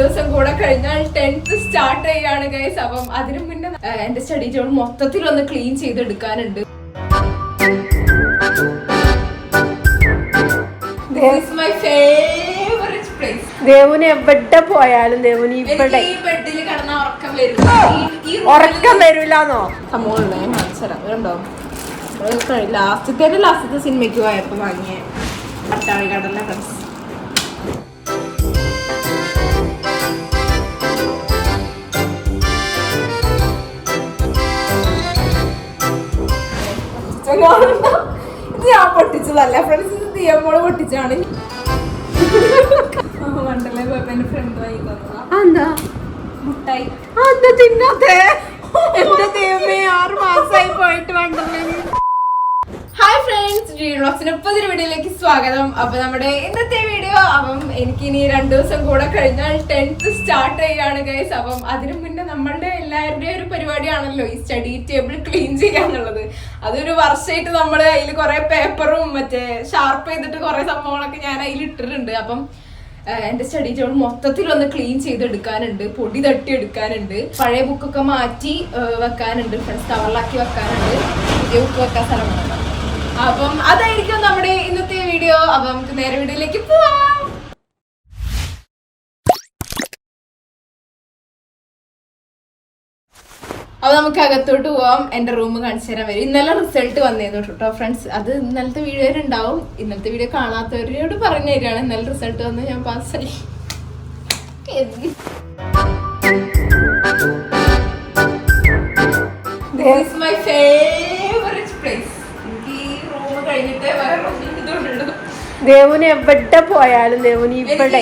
ദിവസം കൂടെ കഴിഞ്ഞാൽ ടെൻത്ത് സ്റ്റാർട്ട് ചെയ്യാണ് ഗൈസ് അപ്പം അതിനു മുന്നേ എന്റെ സ്റ്റഡി ടേബിൾ മൊത്തത്തിൽ ഒന്ന് ക്ലീൻ ചെയ്തെടുക്കാനുണ്ട് മൈ ഫേവറേറ്റ് പ്ലേസ് ദേവുന് എവിടെ പോയാലും ദേവുന് ഇവിടെ ഈ ബെഡിൽ കിടന്ന ഉറക്കം വരും ഉറക്കം വരൂലെന്നോ ഞാൻ കാണിച്ചുതരാം കണ്ടോ ലാസ്റ്റത്തെ ലാസ്റ്റത്തെ സിനിമയ്ക്ക് പോയപ്പോ വാങ്ങിയ പട്ടാളി കടല ഫ്രണ്ട്സ് ഇത് ഞാൻ പൊട്ടിച്ചതല്ല. ഫ്രണ്ട്സ് ഇത് ദിയമ്മോൾ പൊട്ടിച്ചാണ് മണ്ടല്ലേ പോയപ്പോ എന്റെ ഫ്രണ്ട് വാങ്ങി തന്നതാ. എന്താ? മുട്ടായി. എന്താ തിന്നാത്തെ? എന്റെ ദൈവമേ ആറ് മാസമായി പോയിട്ട് വേണ്ടല്ലേ ഹായ് ഫ്രണ്ട്സ് ഡ്രീം വ്ളോഗ്സിന്റെ പുതിയൊരു വീഡിയോയിലേക്ക് സ്വാഗതം. അപ്പൊ നമ്മുടെ ഇന്നത്തെ വീഡിയോ അപ്പം എനിക്ക് ഇനി രണ്ടു ദിവസം കൂടെ കഴിഞ്ഞാൽ ടെൻത്ത് സ്റ്റാർട്ട് ചെയ്യാണ് ഗൈസ് അപ്പം അതിനു മുന്നേ നമ്മളുടെ എല്ലാവരുടെയും ഒരു പരിപാടിയാണല്ലോ ഈ സ്റ്റഡി ടേബിൾ ക്ലീൻ ചെയ്യാന്നുള്ളത്. അതൊരു വർഷമായിട്ട് നമ്മൾ അതിൽ കുറെ പേപ്പറും മറ്റേ ഷാർപ്പ് ചെയ്തിട്ട് കുറെ സംഭവങ്ങളൊക്കെ ഞാൻ അതിൽ ഇട്ടിട്ടുണ്ട്. അപ്പം എന്റെ സ്റ്റഡി ടേബിൾ മൊത്തത്തിൽ ഒന്ന് ക്ലീൻ ചെയ്തെടുക്കാനുണ്ട് പൊടി തട്ടി എടുക്കാനുണ്ട് പഴയ ബുക്കൊക്കെ മാറ്റി വെക്കാനുണ്ട്. ഫ്രണ്ട്സ് കവറിലാക്കി വെക്കാനുണ്ട്. പുതിയ ബുക്ക് വെക്കാൻ സ്ഥലമാണ് അപ്പം അതായിരിക്കും നമ്മുടെ ഇന്നത്തെ വീഡിയോ. അപ്പൊ നമുക്ക് നേരെ വീഡിയോയിലേക്ക് പോവാം. അപ്പൊ നമുക്ക് അകത്തോട്ട് പോവാം. എന്റെ റൂം കാണിച്ചു തരാൻ വരും. ഇന്നലെ റിസൾട്ട് വന്നിരുന്നു കേട്ടോ ഫ്രണ്ട്സ് അത് ഇന്നലത്തെ വീഡിയോ ഉണ്ടാവും. ഇന്നലത്തെ വീഡിയോ കാണാത്തവരോട് പറഞ്ഞു തരികയാണ്. ഇന്നലെ റിസൾട്ട് വന്ന് ഞാൻ പാസ്സായി. റൂം കഴിഞ്ഞിട്ടേ വേറെ ഇതുള്ളൂ ദേവുന് എവിടെ പോയാലും ദേവുന് ഇവിടെ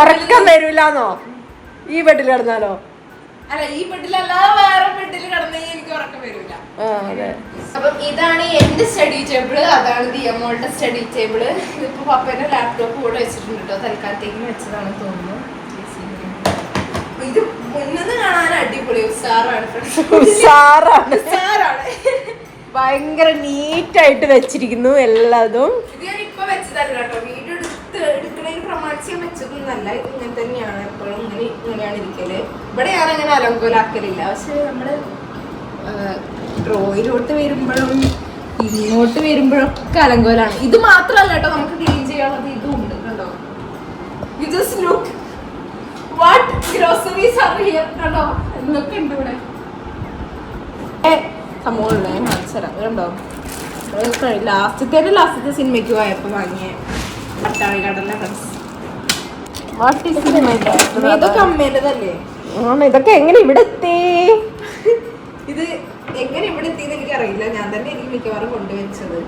ഉറക്കം വരൂലെന്നോ ഈ ബെഡിൽ കിടന്നാലോ? അല്ല ഈ വേറെ ബെഡിൽ കിടന്നെങ്കിൽ എനിക്ക് ഉറക്കം അപ്പം ഇതാണ് എന്റെ സ്റ്റഡി ടേബിൾ അതാണ് ദിയമോളുടെ സ്റ്റഡി ടേബിൾ ഇതിപ്പോ പപ്പേന്റെ ലാപ്ടോപ്പ് കൂടെ വെച്ചിട്ടുണ്ട് കേട്ടോ തൽക്കാലത്തേക്ക് വെച്ചതാണെന്ന് തോന്നുന്നു. ഇത് മുന്നിന്ന് കാണാൻ അടിപൊളി. ഉസാറാണ് ഉസാറാണ്. ഉസാറാണ്. ഭയങ്കര നീറ്റായിട്ട് വെച്ചിരിക്കുന്നു എല്ലാതും. ോട്ട് ഞാൻ കേട്ടോ. അങ്ങനെ വരുമ്പോഴും ഇങ്ങോട്ട് വരുമ്പോഴൊക്കെ അലങ്കോലാണ്. ഇത് മാത്രല്ല കേട്ടോ നമുക്ക് ക്ലീൻ ചെയ്യാനുള്ളത് ഇതും ഉണ്ട് കണ്ടോ? യു ഗ്രോസറീസ് ആർ ഹിയർ കണ്ടോ? എന്തൊക്കെ ഉണ്ട് ഇവിടെ. സംഭവമുണ്ട് ഞാൻ കാണിച്ചുതരാം. കണ്ടോ? ലാസ്റ്റത്തെ ലാസ്റ്റത്തെ സിനിമയ്ക്ക് പോയപ്പോൾ വാങ്ങിയ പട്ടാളി കടല ഫ്രണ്ട്സ്? ഇതൊക്കെ അമ്മേന്റെതല്ലേ ഇതൊക്കെ എങ്ങനെ ഇവിടെ എത്തി? ഇത് എങ്ങനെ ഇവിടെ എത്തിയെന്ന് എനിക്ക് അറിയില്ല ഞാൻ തന്നെ എനിക്ക് മിക്കവാറും കൊണ്ടുവച്ചത്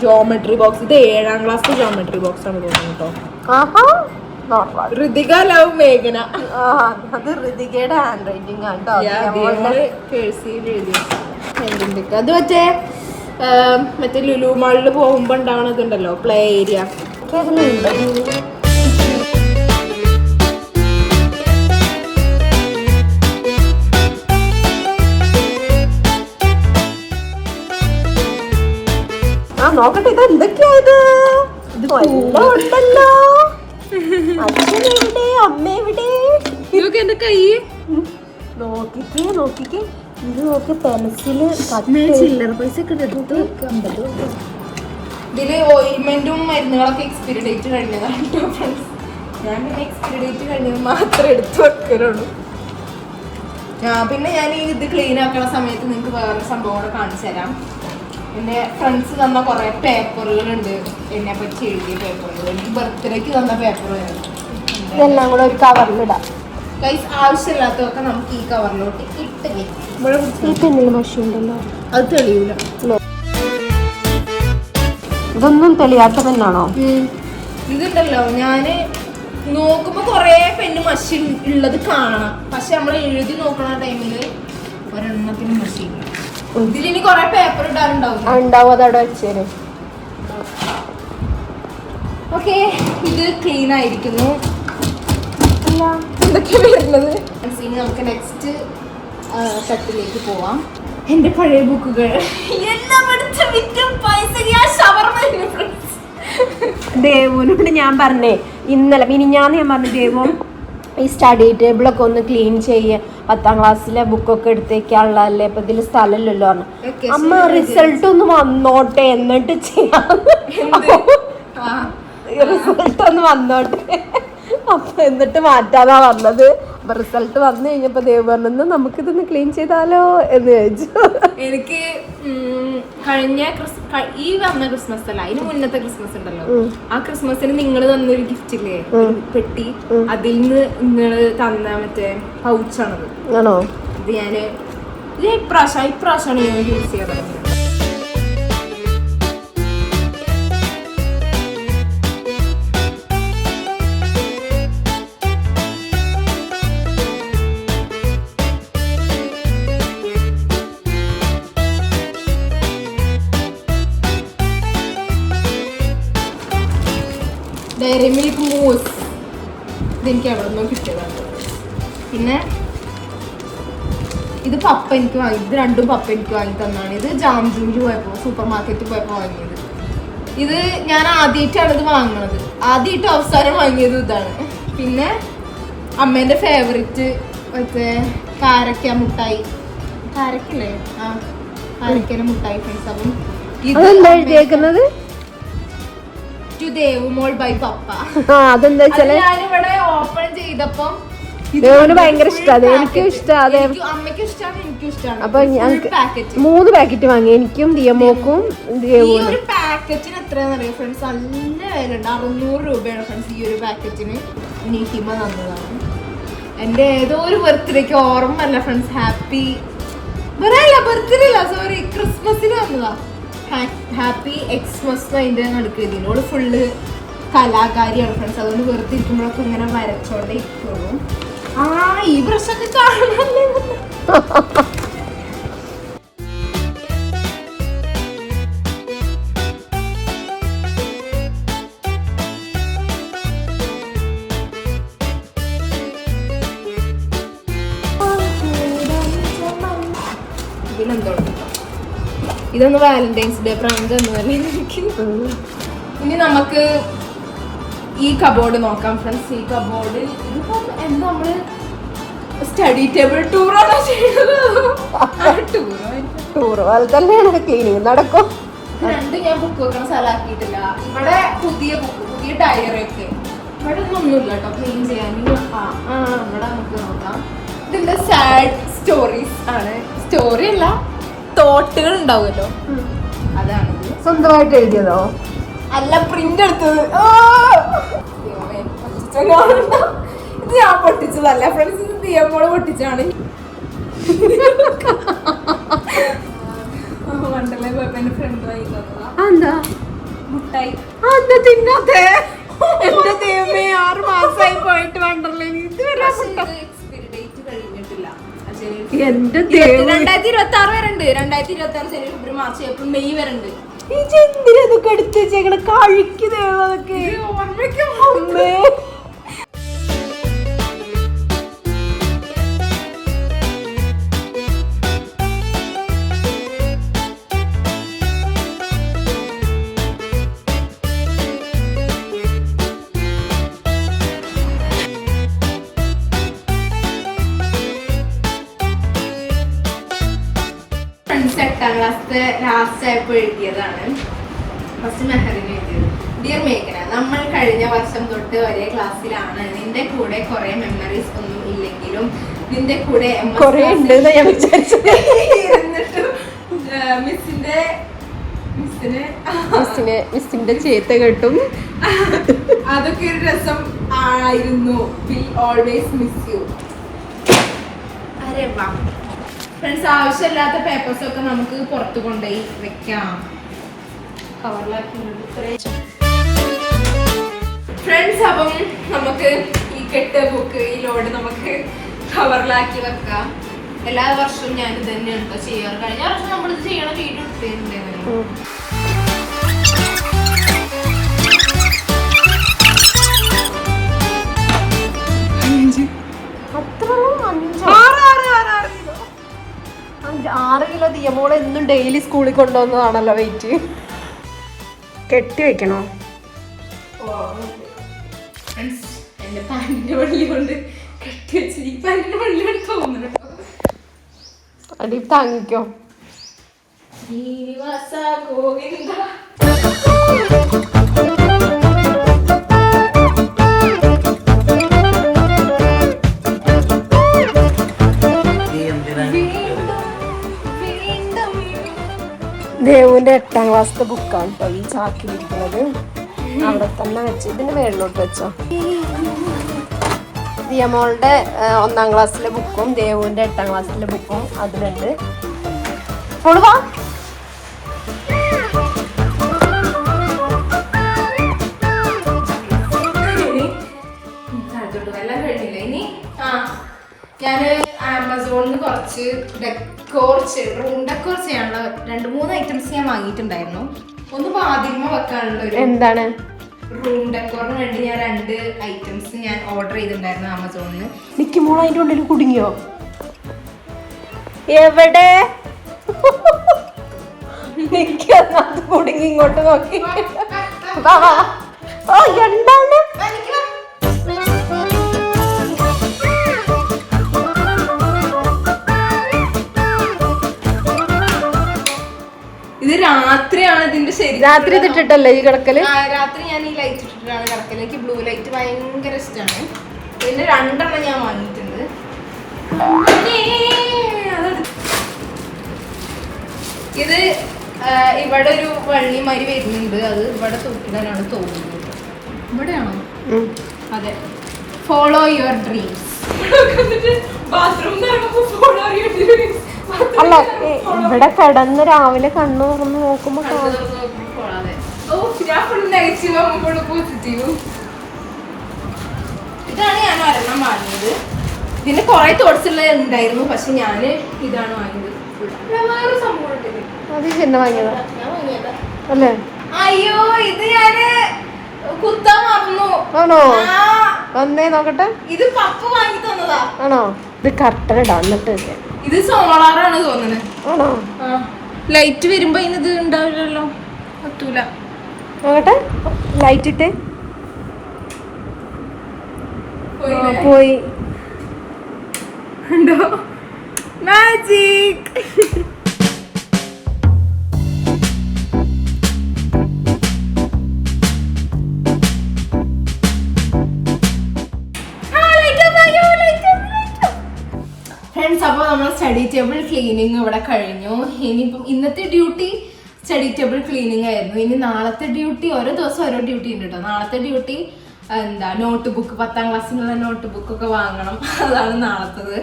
ജോമെട്രി ബോക്സ് ഇത് ഏഴാം ക്ലാസ് ജോമെട്രി ബോക്സ് ആണ് തോന്നുന്നു കേട്ടോ. ആഹാ. Bad. ഋതിക ലവ് മേഘന ആ, അത് ഋതികയുടെ ഹാൻഡ് റൈറ്റിംഗ് ആണ് കേട്ടോ. അത് മറ്റേ മറ്റേ ലുലു മാളിൽ പോകുമ്പോ ഉണ്ടാവണതുണ്ടല്ലോ പ്ലേ ഏരിയ ആ നോക്കട്ടെ ഇത്? എന്തൊക്കെയാ ഇത് എല്ലാം ഉണ്ടല്ലോ. അമ്മ എവിടെ എന്റെ കൈ? നോക്കിക്കേ നോക്കിക്കേ. ഇത് നോക്കി പെൻസിൽ ചില്ലറ പൈസ ഒക്കെ എടുത്ത് ഇതിൽ ഓയിൽമെന്റും മരുന്നുകളൊക്കെ എക്സ്പയറി ഡേറ്റ് കഴിഞ്ഞതാണ് കേട്ടോ ഫ്രണ്ട്സ് ഞാൻ പിന്നെ എക്സ്പയറി ഡേറ്റ് കഴിഞ്ഞത് മാത്രമേ എടുത്ത് വെക്കലുള്ളൂ. പിന്നെ ഞാൻ ഈ ഇത് ക്ലീൻ ആക്കുന്ന സമയത്ത് നിങ്ങൾക്ക് വേറെ സംഭവം കൂടെ കാണിച്ചു തരാം. എന്റെ ഫ്രണ്ട്സ് തന്ന കുറേ പേപ്പറുകളുണ്ട് എന്നെ പറ്റി എഴുതിയ പേപ്പറുകൾ എനിക്ക് ബർത്ത്ഡേക്ക് തന്ന പേപ്പറുകളുണ്ട് ഇതെല്ലാം കൂടെ ഒരു കവറിലിടാം ഗൈസ് ആവശ്യമില്ലാത്തതൊക്കെ നമുക്ക് ഈ കവറിലോട്ട് ഇട്ട് വെക്കാം. ഇവിടെ പിടിച്ച് ഈ പെണ്ണിൽ മഷി ഉണ്ടല്ലോ. അത് തെളിയൂല. ഇതൊന്നും തെളിയാത്ത പെണ്ണാണോ? ഇതുണ്ടല്ലോ. ഞാൻ നോക്കുമ്പോ കൊറേ പെണ്ണ് മഷി ഉള്ളത് കാണാം. പക്ഷെ നമ്മൾ എഴുതി നോക്കണ ടൈമിൽ ഒരെണ്ണത്തിന് മഷി ഇല്ല ഇതിലിനി കൊറേ പേപ്പർ ഉണ്ടാവും. അതവിടെ വെച്ചേരും. ഓക്കെ ഇത് ക്ലീൻ ആയിരിക്കുന്നു. എന്തൊക്കെ വരുന്നത്? ഇനി നമുക്ക് നെക്സ്റ്റ് ഷട്ടിലേക്ക് പോവാം. എന്റെ പഴയ ബുക്കുകൾ. എല്ലാം എടുത്ത് വിറ്റും. പൈസ ഞാൻ ഞാൻ പറഞ്ഞേ ഇന്നലെ മിനിഞ്ഞാന്ന് ഞാൻ പറഞ്ഞു ദേവും ഈ സ്റ്റഡി ടേബിളൊക്കെ ഒന്ന് ക്ലീൻ ചെയ്യ്. പത്താം ക്ലാസ്സിലെ ബുക്കൊക്കെ എടുത്തേക്കാനുള്ളതല്ലേ ഇപ്പൊ ഇതിൽ സ്ഥലമില്ലല്ലോ പറഞ്ഞു. അമ്മ റിസൾട്ട് ഒന്ന് വന്നോട്ടെ എന്നിട്ട് ചെയ്യാം. റിസൾട്ട് ഒന്ന് വന്നോട്ടെ. അപ്പൊ എന്നിട്ട് മാറ്റാതാ വന്നത്. അപ്പൊ റിസൾട്ട് വന്നു കഴിഞ്ഞപ്പോ ദേവ് പറഞ്ഞു നമുക്കിതൊന്ന് ക്ലീൻ ചെയ്താലോ? എന്ന് ചോദിച്ചു. എനിക്ക് കഴിഞ്ഞ ഈ വന്ന ക്രിസ്മസ് അല്ല അതിന് മുന്നത്തെ ക്രിസ്മസ് ഉണ്ടല്ലോ. ആ ക്രിസ്മസിന് നിങ്ങൾ തന്നൊരു ഗിഫ്റ്റ് ഇല്ലേ? പെട്ടി. അതിൽ നിന്ന് നിങ്ങൾ തന്ന മറ്റേ പൗച്ചാണത് ആണോ? ഇത് ഞാൻ ഇത് ഇപ്രാവശ്യം ഇപ്രാവശ്യമാണ് ഞാൻ യൂസ് ചെയ്യാൻ മിൽക്ക് മൂസ് ഇതെനിക്ക് എവിടെ നിന്നോ കിട്ടിയതാണ് പിന്നെ ഇത് പപ്പ എനിക്ക് വാങ്ങി ഇത് രണ്ടും പപ്പ എനിക്ക് വാങ്ങി തന്നാണ്. ഇത് ജാംജൂര് പോയപ്പോൾ സൂപ്പർ മാർക്കറ്റിൽ പോയപ്പോൾ വാങ്ങിയത്. ഇത് ഞാൻ ആദ്യമായിട്ടാണ് ഇത് വാങ്ങുന്നത് ആദ്യമായിട്ട് അവസാനം വാങ്ങിയത് ഇതാണ്. പിന്നെ അമ്മേന്റെ ഫേവറേറ്റ് മറ്റേ കാരക്ക മുട്ടായി. കാരക്കല്ലേ ആ കാരക്കയുടെ മുട്ടായി ഫ്രണ്ട്സ് അപ്പം ഇത് എഴുതിയേക്കുന്നത്? ടു ദേവുമോൾ ബൈ പപ്പ ആ അതെന്താ അത് വെച്ചാൽ ഞാനിവിടെ ഓപ്പൺ ചെയ്തപ്പം ഇത് ദേവുന് full ഭയങ്കര. എനിക്കും അമ്മയ്ക്കും ഇഷ്ടമാണ് എനിക്കും ഇഷ്ടമാണ് അപ്പൊ ഞങ്ങൾക്ക് മൂന്ന് പാക്കറ്റ് വാങ്ങി. എനിക്കും ദിയമോക്കും ഒരു പാക്കറ്റിന് എത്രയാണെന്ന് അറിയാം ഫ്രണ്ട്സ് നല്ല വിലയുണ്ട്. അറുന്നൂറ് രൂപയാണ് ഫ്രണ്ട്സ് ഈ ഒരു പാക്കറ്റിന് നീഹിമ തന്നതാണ്. എന്റെ ഏതോ ഒരു ബർത്ത്ഡേക്ക് ഓർമ്മ അല്ല ഫ്രണ്ട്സ് ഹാപ്പി ബർത്ത്ഡേ അല്ല സോറി ക്രിസ്മസിന് തന്നതാ ഹാപ്പി എക്സ്മസ് അതിന്റെ നടക്കുക ഇതിനോട് ഫുള്ള് കലാകാരിയാണ് ഫ്രണ്ട്സ് അതുകൊണ്ട് വെറുതെ ഇരിക്കുമ്പോഴൊക്കെ ഇങ്ങനെ വരച്ചോണ്ടേ ഇരിക്കുള്ളൂ. ആ ഈ പ്രശ്നമൊക്കെ കാണാനല്ലേ ഇതിലെന്തോ ഇതൊന്ന് വാലന്റൈൻസ് ഡേ പ്രാങ്ക് എന്ന് പറഞ്ഞിരിക്കും ഇനി നമുക്ക് ഈ കബോർഡ് നോക്കാം ഫ്രണ്ട്സ് ഈ കബോർഡിൽ ഇതിപ്പം എന്താ നമ്മൾ സ്റ്റഡി ടേബിൾ ടൂറാണോ ചെയ്യുന്നത്? ടൂർ പോലെ തന്നെയാണ് ക്ലീനിങ് നടക്കും. രണ്ട് ഞാൻ ബുക്ക് വെക്കണ സ്ഥലമാക്കിയിട്ടില്ല. ഇവിടെ പുതിയ ബുക്ക് പുതിയ ടയറി ഒക്കെ. ഇവിടെ ഒന്നും ഒന്നുമില്ല കേട്ടോ ക്ലീൻ ചെയ്യാൻ. ആ ഇവിടെ നമുക്ക് നോക്കാം. ഇതിന്റെ സാഡ് സ്റ്റോറീസ് ആണ്. സ്റ്റോറി അല്ല തോട്ടുകൾ ഉണ്ടാവുമല്ലോ. അതാണ് സ്വന്തമായിട്ട് എഴുതിയതോ? അല്ല പ്രിന്റ് എടുത്തത്. ഇത് ഞാൻ പൊട്ടിച്ചതല്ല ഫ്രണ്ട്സ് ഇത് ദിയമ്മോൾ പൊട്ടിച്ചാണ് വണ്ടർലേ പോയപ്പോ എന്റെ ഫ്രണ്ട് വാങ്ങി തന്നതാ. മുട്ടായി. തിന്നാത്തെ? രണ്ടായിരത്തി ഇരുപത്തി ആറ് വരെ ഉണ്ട് രണ്ടായിരത്തി ഇരുപത്തി ആറ് ഫെബ്രുവരി മാർച്ച് ഏപ്രിൽ മെയ് വരെ ഉണ്ട് എടുത്ത് വെച്ചേക്കണ കഴിക്ക് ദൈവം ക്ലാസ്സിലെ ലാസ്റ്റ് ആയപ്പോൾ എഴുതിയതാണ്. ഫസ്റ്റ് മെഹറിന് എഴുതിയത്. ഡിയർ മേഘന നമ്മൾ കഴിഞ്ഞ വർഷം തൊട്ട് ഒരേ ക്ലാസ്സിലാണ് നിന്റെ കൂടെ കുറെ മെമ്മറീസ് ഒന്നും ഇല്ലെങ്കിലും നിന്റെ കൂടെ മിസ്സിന്റെ മിസ്സിന് മിസ്സിനെ മിസ്സിന്റെ ചേത്ത കെട്ടും. അതൊക്കെ ഒരു രസം ആയിരുന്നു. വിൽ ഓൾവേസ് മിസ് യു അരെ വാ ഫ്രണ്ട്സ് ആവശ്യമില്ലാത്ത പേപ്പേഴ്സ് ഒക്കെ നമുക്ക് പുറത്ത് കൊണ്ടുപോയി വെക്കാം. ഫ്രണ്ട്സ് അപ്പം നമുക്ക് ഈ കെട്ട് ബുക്ക് ഈ ലോഡ് നമുക്ക് കവറിലാക്കി വെക്കാം. എല്ലാ വർഷവും ഞാൻ ഇത് തന്നെയാണ് കേട്ടോ ചെയ്യാറ്. കഴിഞ്ഞ വർഷം നമ്മളിത് ചെയ്യണ വീഡിയോ എടുത്തിട്ടുണ്ടായിരുന്നു ഡെയിലി സ്കൂളിൽ കൊണ്ടുവന്നതാണല്ലോ വെയിറ്റ് കെട്ടി വെക്കണോ? എന്റെ വള്ളി കൊണ്ട് കെട്ടി വെച്ച് ഈ പാന്റിന്റെ വള്ളി കൊണ്ട് തോന്നുന്നു അടി താങ്ങിക്കോ. ശ്രീനിവാസ ഗോവിന്ദ. ദേവുവിന്റെ ബുക്കാണ് ഈ ചാക്കിലിരിക്കുന്നത് അവിടെ തന്നെ വെച്ച് ഇതിന് മേളിലോട്ട് വെച്ചോ. ദിയമോളുടെ ഒന്നാം ക്ലാസ്സിലെ ബുക്കും ദേവുവിന്റെ എട്ടാം ക്ലാസ്സിലെ ബുക്കും അതിലുണ്ട്. പൊളുവാ ഞാൻ ആമസോണിൽ കുറച്ച് ഡെക്കോർ ചെയ്യാനുള്ള രണ്ട് മൂന്ന് ഐറ്റംസ് ഞാൻ വാങ്ങിയിട്ടുണ്ടായിരുന്നു. ഒന്ന് പാതിരുമ വെക്കാനുള്ള എന്താണ്? റൂം ഡെക്കോറിന് വേണ്ടി ഞാൻ രണ്ട് ഐറ്റംസ് ഞാൻ ഓർഡർ ചെയ്തിട്ടുണ്ടായിരുന്നു ആമസോണിൽ നിന്ന് നിക്ക് മോൾ അതിന്റെ ഉള്ളിൽ കുടുങ്ങിയോ? എവിടെ? കുടുങ്ങി ഇങ്ങോട്ട് നോക്കി. എന്താണ്? രാത്രി ഇതിട്ടിട്ടല്ലേ ഈ കിടക്കൽ? രാത്രി ഞാൻ ഈ ലൈറ്റ് ഇട്ടിട്ടാണ് കിടക്കൽ. എനിക്ക് ബ്ലൂ ലൈറ്റ് ഭയങ്കര ഇഷ്ടമാണ് പിന്നെ രണ്ടെണ്ണം ഞാൻ വാങ്ങിയിട്ടുണ്ട്. ഇത് ഇവിടെ ഒരു വള്ളി മാതിരി വരുന്നുണ്ട്. അത് ഇവിടെ തൂക്കിടാനാണ് തോന്നുന്നത്. ഇവിടെയാണോ? അതെ. ഫോളോ യുവർ ഡ്രീംസ് അല്ല ഇവിടെ കിടന്ന് രാവിലെ കണ്ണു തുറന്ന് നോക്കുമ്പോ. ഇതാണ് ഞാൻ ഒരെണ്ണം വാങ്ങിയത്. ഇതിന് കുറെ തോട്ട്സ് ഉള്ള ഉണ്ടായിരുന്നു പക്ഷെ ഞാൻ ഇതാണ് വാങ്ങിയത്. വേറെ സംഭവം. അത് ചിന്ന വാങ്ങിയതാ. അല്ലേ? അയ്യോ ഇത് ഞാൻ കുത്താൻ മറന്നു. ആണോ? വന്നേ നോക്കട്ടെ. ഇത് പപ്പ വാങ്ങി തന്നതാ. ആണോ? ഇത് ഇടാം. എന്നിട്ട്. ഇത് സോളാറാണ് തോന്നുന്നത് ആണോ? ലൈറ്റ് വരുമ്പോ ഇത് ഉണ്ടാവില്ലല്ലോ. പറ്റൂല. നോക്കട്ടെ ലൈറ്റ് ഇട്ട്. പോയി ഉണ്ടോ? മാജിക് ക്ലീനിങ് ഇവിടെ കഴിഞ്ഞു. ഇനിയിപ്പം ഇന്നത്തെ ഡ്യൂട്ടി സ്റ്റഡി ടേബിൾ ക്ലീനിങ് ആയിരുന്നു. ഇനി നാളത്തെ ഡ്യൂട്ടി ഓരോ ദിവസം ഓരോ ഡ്യൂട്ടി ഉണ്ട് കേട്ടോ നാളത്തെ ഡ്യൂട്ടി എന്താ നോട്ട് ബുക്ക് പത്താം ക്ലാസ്സിനുള്ള നോട്ട് ബുക്ക് ഒക്കെ വാങ്ങണം. അതാണ് നാളത്തത്.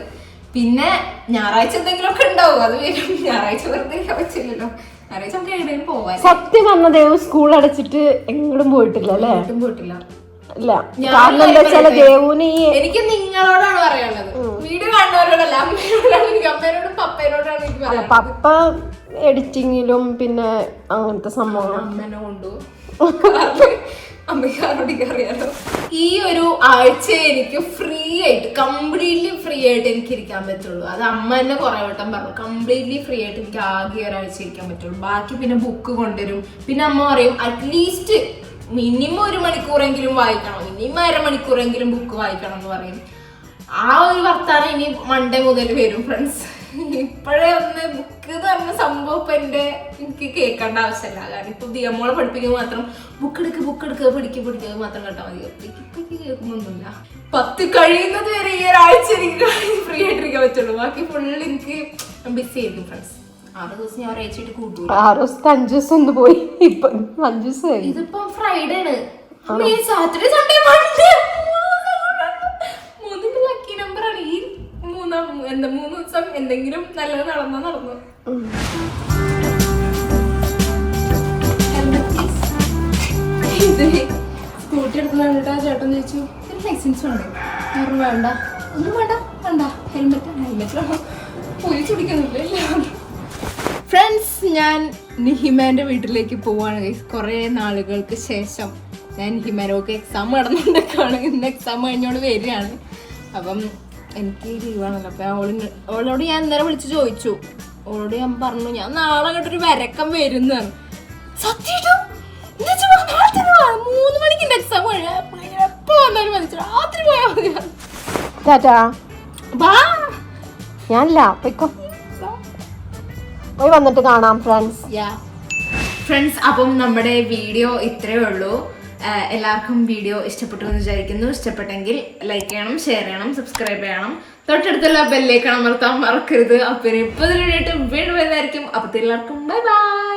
പിന്നെ ഞായറാഴ്ച എന്തെങ്കിലുമൊക്കെ ഉണ്ടാവും. അത് വരും. ഞായറാഴ്ച വെറുതെ വെച്ചില്ലല്ലോ ഞായറാഴ്ച നമുക്ക് എവിടെയും പോവാൻ. സത്യം പറഞ്ഞ ദേവ് സ്കൂൾ അടച്ചിട്ട് എങ്ങോട്ടും പോയിട്ടില്ല അല്ലേ? പോയിട്ടില്ല. ഇല്ല. കാരണം എന്താ വെച്ചാൽ? ദേവുന് ഈ എനിക്ക് നിങ്ങളോടാണ് പറയാനുള്ളത്. വീഡിയോ കാണുന്നവരോടല്ല അമ്മയോടാണ് എനിക്ക് അമ്മയോടും പപ്പയോടാണ് എനിക്ക് അല്ല പപ്പ എഡിറ്റിങ്ങിലും പിന്നെ അങ്ങനത്തെ സംഭവം അമ്മനെ കൊണ്ടു. അമ്മയ്ക്കാരോട് അറിയാലോ. ഈ ഒരു ആഴ്ച എനിക്ക് ഫ്രീ ആയിട്ട് കംപ്ലീറ്റ്ലി ഫ്രീ ആയിട്ട് എനിക്ക് ഇരിക്കാൻ പറ്റുള്ളൂ. അത് അമ്മ തന്നെ കുറെ വട്ടം പറഞ്ഞു. കംപ്ലീറ്റ്ലി ഫ്രീ ആയിട്ട് എനിക്ക് ആകെ ഒരാഴ്ച ഇരിക്കാൻ പറ്റുള്ളൂ. ബാക്കി പിന്നെ ബുക്ക് കൊണ്ടുവരും. പിന്നെ അമ്മ പറയും അറ്റ്ലീസ്റ്റ് മിനിമം ഒരു മണിക്കൂറെങ്കിലും വായിക്കണം. മിനിമം അരമണിക്കൂറെങ്കിലും ബുക്ക് വായിക്കണം എന്ന് പറയും. ആ ഒരു വർത്താനം ഇനി മൺഡേ മുതൽ വരും ഫ്രണ്ട്സ് ഇപ്പോഴേ ഒന്ന് ബുക്ക് എന്ന് പറഞ്ഞ സംഭവം ഇപ്പൊ എന്റെ എനിക്ക് കേൾക്കേണ്ട ആവശ്യമില്ല. കാരണം ഇപ്പൊ ദിയമ്മോളെ പഠിപ്പിക്കുക മാത്രം ബുക്ക് എടുക്കുക ബുക്ക് എടുക്കുക പിടിക്കുക പിടിക്കുക മാത്രം കേട്ടാൽ മതി. ഇപ്പൊ കേൾക്കുന്നൊന്നുമില്ല. പത്ത് കഴിയുന്നത് വരെ ഈ ഒരാഴ്ച എനിക്ക് ഫ്രീ ആയിട്ടിരിക്കാൻ പറ്റുള്ളൂ. ബാക്കി ഫുള്ള് എനിക്ക് ബിസി ആയിരിക്കും ഫ്രണ്ട്സ് ആറ് ഞാൻ ഒരാഴ്ചയായിട്ട് കൂട്ടൂല. ആറ് ദിവസത്തെ അഞ്ചു ദിവസം ഒന്ന് പോയി. ഇപ്പൊ അഞ്ചു ദിവസമായി ഇതിപ്പോ ഫ്രൈഡേ ആണ്? സാറ്റർഡേ സൺഡേ മൺഡേ മൂന്നിന്റെ ലക്കി നമ്പർ ആണ്. ഈ മൂന്നാം എന്താ മൂന്ന് ദിവസം എന്തെങ്കിലും നല്ലത് നടന്നോ സ്കൂട്ടി കണ്ടിട്ട് ചേട്ടൻ ചോദിച്ചു ഒരു ലൈസൻസ് വേണ്ടേ? വേണ്ട. ഒന്നും വേണ്ട വേണ്ട. ഹെൽമെറ്റ് ഹെൽമെറ്റ് പോലീസ് പിടിക്കുന്നില്ല ഫ്രണ്ട്സ് ഞാൻ നിഹിമാന്റെ വീട്ടിലേക്ക് പോവാണ്. കുറേ നാളുകൾക്ക് ശേഷം ഞാൻ നിഹിമാനോക്ക് എക്സാം നടന്നുകൊണ്ടൊക്കെയാണ്. ഇന്ന് എക്സാം കഴിഞ്ഞോണ്ട് വരികയാണ്. അപ്പം എനിക്ക് ലീവാണല്ലോ അപ്പം അവൾ അവളോട് ഞാൻ ഇന്നലെ വിളിച്ച് ചോദിച്ചു. അവളോട് ഞാൻ പറഞ്ഞു ഞാൻ നാളെ അങ്ങോട്ടൊരു വരക്കം വരുന്നതാണ്. സത്യം മൂന്ന് മണിക്ക് എക്സാം കഴിഞ്ഞാൽ എപ്പോ വന്നാലും മതി രാത്രി പോയാൽ മതി ബാ ഞാനില്ല പോയിക്കോ. പോയി വന്നിട്ട് കാണാം ഫ്രണ്ട്സ് ഫ്രണ്ട്സ് അപ്പം നമ്മുടെ വീഡിയോ ഇത്രയേ ഉള്ളൂ. എല്ലാവർക്കും വീഡിയോ ഇഷ്ടപ്പെട്ടു എന്ന് വിചാരിക്കുന്നു. ഇഷ്ടപ്പെട്ടെങ്കിൽ ലൈക്ക് ചെയ്യണം ഷെയർ ചെയ്യണം സബ്സ്ക്രൈബ് ചെയ്യണം. തൊട്ടടുത്തുള്ള ബെല്ലേക്കണം അമർത്താൻ മറക്കരുത്. അപ്പം ഇപ്പൊ വീണ്ടും വരുന്നതായിരിക്കും. അപ്പത്തെ എല്ലാവർക്കും ബൈ ബൈ